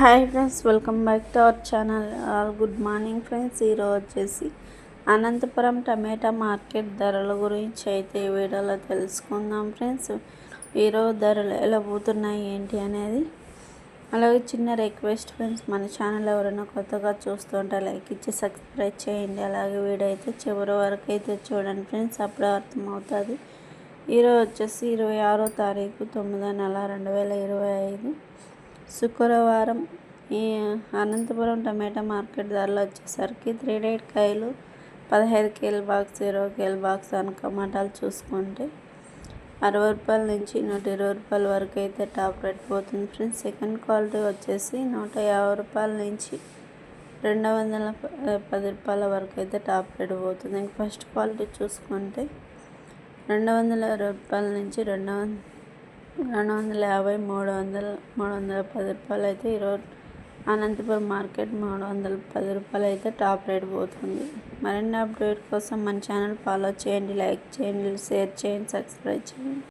Hi friends welcome back to our channel. All good morning friends. ఈరోజు వచ్చేసి అనంతపురం టమాటా market ధరల గురించి అయితే ఈ వీడియోలో తెలుసుకుందాం ఫ్రెండ్స్. ఈరోజు ధరలు ఎలా పోతున్నాయి ఏంటి అనేది. అలాగే చిన్న రిక్వెస్ట్ ఫ్రెండ్స్ మన ఛానల్ ఎవరైనా కొత్తగా చూస్తుంటే లైక్ ఇచ్చి సబ్స్క్రైబ్ చేయండి. అలాగే వీడియో అయితే చివరి వరకు అయితే చూడండి ఫ్రెండ్స్ అప్పుడే అర్థమవుతుంది. ఈరోజు వచ్చేసి ఇరవై ఆరో తారీఖు తొమ్మిదో నెల రెండు వేల ఇరవై ఐదు. శుక్రవారం ఈ అనంతపురం టమాటా మార్కెట్ ధరలు వచ్చేసరికి త్రీ డేట్ కాయలు పదహైదు కేల్ బాక్స్ ఇరవై కేల్ బాక్స్ అని టమాటాలు చూసుకుంటే అరవై రూపాయల నుంచి నూట ఇరవై రూపాయల వరకు అయితే టాప్ రేట్ పోతుంది ఫ్రెండ్స్. సెకండ్ క్వాలిటీ వచ్చేసి నూట యాభై రూపాయల నుంచి రెండు వందల పది రూపాయల వరకు అయితే టాప్ రేట్ పోతుంది. ఫస్ట్ క్వాలిటీ చూసుకుంటే రెండు వందల రూపాయల నుంచి రెండు వందల రెండు వందల యాభై మూడు వందల మూడు వందల పది రూపాయలు అయితే ఈరోజు అనంతపురం మార్కెట్ మూడు వందల పది రూపాయలు అయితే టాప్ రేట్ పోతుంది. మరిన్ని అప్డేట్ కోసం మన ఛానల్ ఫాలో చేయండి లైక్ చేయండి షేర్ చేయండి సబ్స్క్రైబ్ చేయండి.